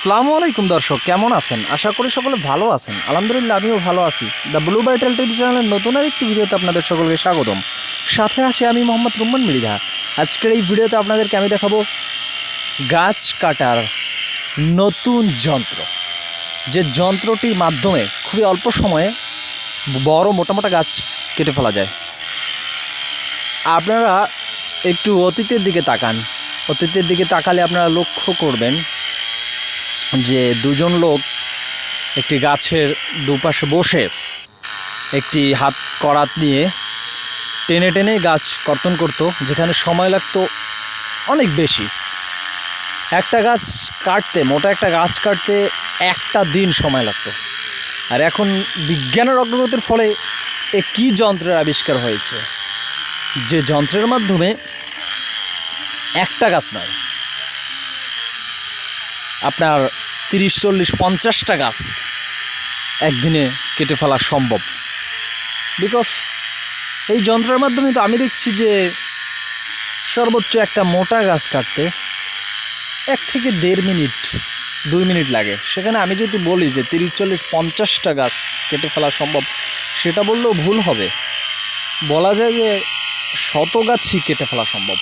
আসসালামু আলাইকুম দর্শক, কেমন আছেন? আশা করি সকলে ভালো আছেন। আলহামদুলিল্লাহ, আমিও ভালো আছি। দ্য ব্লু বাইটেল টিভি চ্যানেলের নতুন আরেকটি ভিডিওতে আপনাদের সকলকে স্বাগতম। সাথে আছি আমি মোহাম্মদ রুম্মান মৃধা আজকের এই ভিডিওতে আপনাদেরকে আমি দেখাবো গাছ কাটার নতুন যন্ত্র। যে যন্ত্রটির মাধ্যমে খুবই অল্প সময়ে বড় মোটা মোটা গাছ কেটে ফেলা যায়। আপনারা একটু অতীতের দিকে তাকান। অতীতের দিকে তাকালে আপনারা লক্ষ্য করবেন যে দুজন লোক একটি গাছের দুপাশে বসে একটি হাত করাত নিয়ে টেনে টেনে গাছ কর্তন করতো, যেখানে সময় লাগতো অনেক বেশি। একটা গাছ কাটতে, মোটা একটা গাছ কাটতে একটা দিন সময় লাগতো। আর এখন বিজ্ঞানের অগ্রগতির ফলে এ কী যন্ত্রের আবিষ্কার হয়েছে? যে যন্ত্রের মাধ্যমে একটা গাছ নয় আপনার তিরিশ, চল্লিশ, পঞ্চাশটা গাছ একদিনে কেটে ফেলা সম্ভব। বিকজ এই যন্ত্রের মাধ্যমে তো আমি দেখছি যে সর্বোচ্চ একটা মোটা গাছ কাটতে এক থেকে দেড় মিনিট, দুই মিনিট লাগে। সেখানে আমি যদি বলি যে তিরিশ, চল্লিশ, পঞ্চাশটা গাছ কেটে ফেলা সম্ভব, সেটা বললেও ভুল হবে। বলা যায় যে শত গাছই কেটে ফেলা সম্ভব।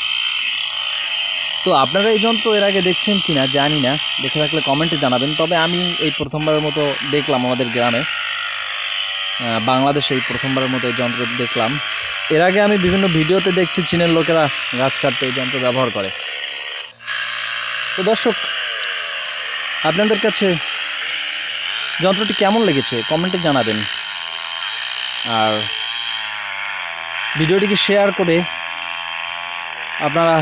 তো আপনারা এই যন্ত্র এর আগে দেখছেন কি না জানি না। দেখে থাকলে কমেন্টে জানাবেন। তবে আমি এই প্রথমবারের মতো দেখলাম আমাদের গ্রামে। বাংলাদেশে এই প্রথমবারের মতো এই যন্ত্র দেখলাম। এর আগে আমি বিভিন্ন ভিডিওতে দেখছি চীনের লোকেরা গাছ কাটতে এই যন্ত্র ব্যবহার করে। তো দর্শক, আপনাদের কাছে যন্ত্রটি কেমন লেগেছে কমেন্টে জানাবেন। আর ভিডিওটিকে শেয়ার করে আপনারা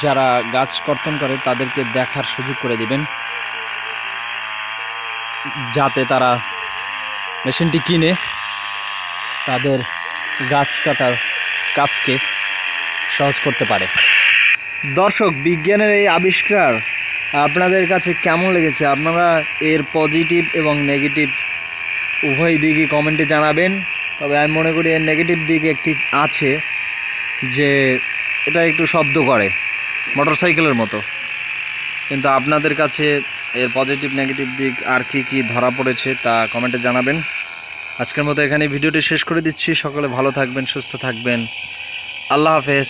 যারা গাছ কর্তন করে তাদেরকে দেখার সুযোগ করে দিবেন। যাতে তারা মেশিনটি কিনে তাদের গাছ কাটার কাজকে সহজ করতে পারে। দর্শক, বিজ্ঞানের এই আবিষ্কার আপনাদের কাছে কেমন লেগেছে? আপনারা এর পজিটিভ এবং নেগেটিভ উভয় দিকই কমেন্টে জানাবেন। তবে আমি মনে করি এর নেগেটিভ দিক একটি আছে যে এটা একটু শব্দ করে। মোটরসাইকেলের মতো। কিন্তু আপনাদের কাছে এর পজিটিভ নেগেটিভ দিক আর কি কি ধরা পড়েছে তা কমেন্টে জানাবেন। আজকের মতো এখানে ভিডিওটি শেষ করে দিচ্ছি। সকলে ভালো থাকবেন, সুস্থ থাকবেন। আল্লাহ হাফেজ।